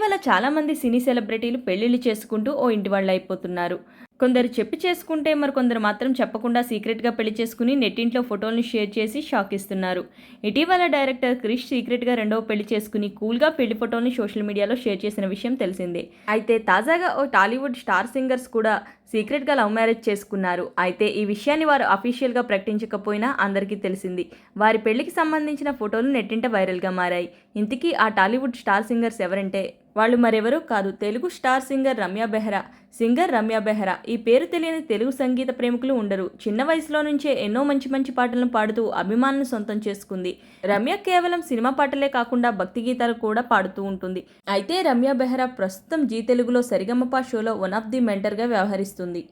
ఇటీవల చాలామంది సినీ సెలబ్రిటీలు పెళ్ళిళ్ళు చేసుకుంటూ ఓ ఇంటి వాళ్ళు అయిపోతున్నారు. కొందరు చెప్పి చేసుకుంటే మరికొందరు మాత్రం చెప్పకుండా సీక్రెట్గా పెళ్ళి చేసుకుని నెట్టింట్లో ఫోటోలను షేర్ చేసి షాక్ ఇస్తున్నారు. ఇటీవల డైరెక్టర్ క్రిష్ సీక్రెట్గా రెండవ పెళ్ళి చేసుకుని కూల్గా పెళ్ళి ఫోటోలను సోషల్ మీడియాలో షేర్ చేసిన విషయం తెలిసిందే. అయితే తాజాగా ఓ టాలీవుడ్ స్టార్ సింగర్స్ కూడా సీక్రెట్గా లవ్ మ్యారేజ్ చేసుకున్నారు. అయితే ఈ విషయాన్ని వారు అఫీషియల్గా ప్రకటించకపోయినా అందరికీ తెలిసింది. వారి పెళ్ళికి సంబంధించిన ఫోటోలు నెట్టింట వైరల్గా మారాయి. ఇంతకీ ఆ టాలీవుడ్ స్టార్ సింగర్స్ ఎవరంటే? వాళ్ళు మరెవరూ కాదు. Telugu star singer Ramya Behara. Singer Ramya Behara. ఈ పేరు తెలియని తెలుగు సంగీత ప్రేమికులు ఉండరు. చిన్న వయసులో నుంచే ఎన్నో మంచి మంచి పాటలను పాడుతూ అభిమానులను సొంతం చేసుకుంది. రమ్య కేవలం సినిమా పాటలే కాకుండా భక్తి గీతాలు కూడా పాడుతూ ఉంటుంది. అయితే రమ్య బెహ్రా ప్రస్తుతం జీ తెలుగులో సరిగమప షోలో వన్ ఆఫ్ ది మెంటర్గా వ్యవహరిస్తుంది.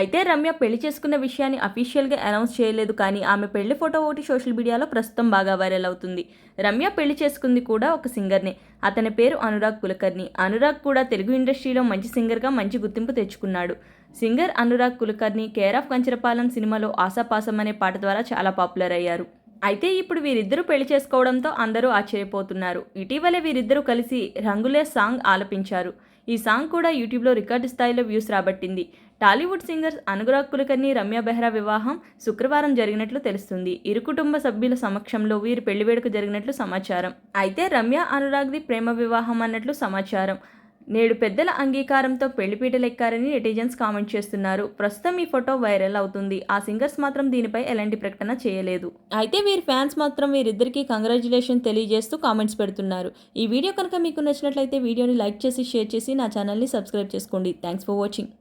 అయితే రమ్య పెళ్ళి చేసుకున్న విషయాన్ని అఫీషియల్గా అనౌన్స్ చేయలేదు కానీ ఆమె పెళ్ళి ఫోటో ఒకటి సోషల్ మీడియాలో ప్రస్తుతం బాగా వైరల్ అవుతుంది. రమ్య పెళ్ళి చేసుకుంది కూడా ఒక సింగర్నే. అతని పేరు అనురాగ్ కులకర్ణి. అనురాగ్ కూడా తెలుగు ఇండస్ట్రీలో మంచి సింగర్గా మంచి గుర్తింపు తెచ్చుకున్నాడు. Singer Anurag Kulkarni care of Kancharapalem సినిమాలో ఆశాపాసం అనే పాట ద్వారా చాలా పాపులర్ అయ్యారు. అయితే ఇప్పుడు వీరిద్దరూ పెళ్ళి చేసుకోవడంతో అందరూ ఆశ్చర్యపోతున్నారు. ఇటీవలే వీరిద్దరూ కలిసి రంగులే సాంగ్ ఆలపించారు. ఈ సాంగ్ కూడా యూట్యూబ్లో రికార్డు స్థాయిలో వ్యూస్ రాబట్టింది. టాలీవుడ్ సింగర్స్ అనురాగ్ కులకర్ణి రమ్య బెహ్రా వివాహం శుక్రవారం జరిగినట్లు తెలుస్తుంది. ఇరు కుటుంబ సభ్యుల సమక్షంలో వీరి పెళ్ళి వేడుక జరిగినట్లు సమాచారం. అయితే రమ్య అనురాగ్ది ప్రేమ వివాహం అన్నట్లు సమాచారం. నేడు పెద్దల అంగీకారంతో పెళ్ళిపీటలెక్కారని నెటిజన్స్ కామెంట్ చేస్తున్నారు. ప్రస్తుతం ఈ ఫోటో వైరల్ అవుతుంది. ఆ సింగర్స్ మాత్రం దీనిపై ఎలాంటి ప్రకటన చేయలేదు. అయితే వీరి ఫ్యాన్స్ మాత్రం వీరిద్దరికీ కంగ్రాచులేషన్ తెలియజేస్తూ కామెంట్స్ పెడుతున్నారు. ఈ వీడియో కనుక మీకు నచ్చినట్లయితే వీడియోని లైక్ చేసి షేర్ చేసి నా ఛానల్ని సబ్స్క్రైబ్ చేసుకోండి. Thanks for watching.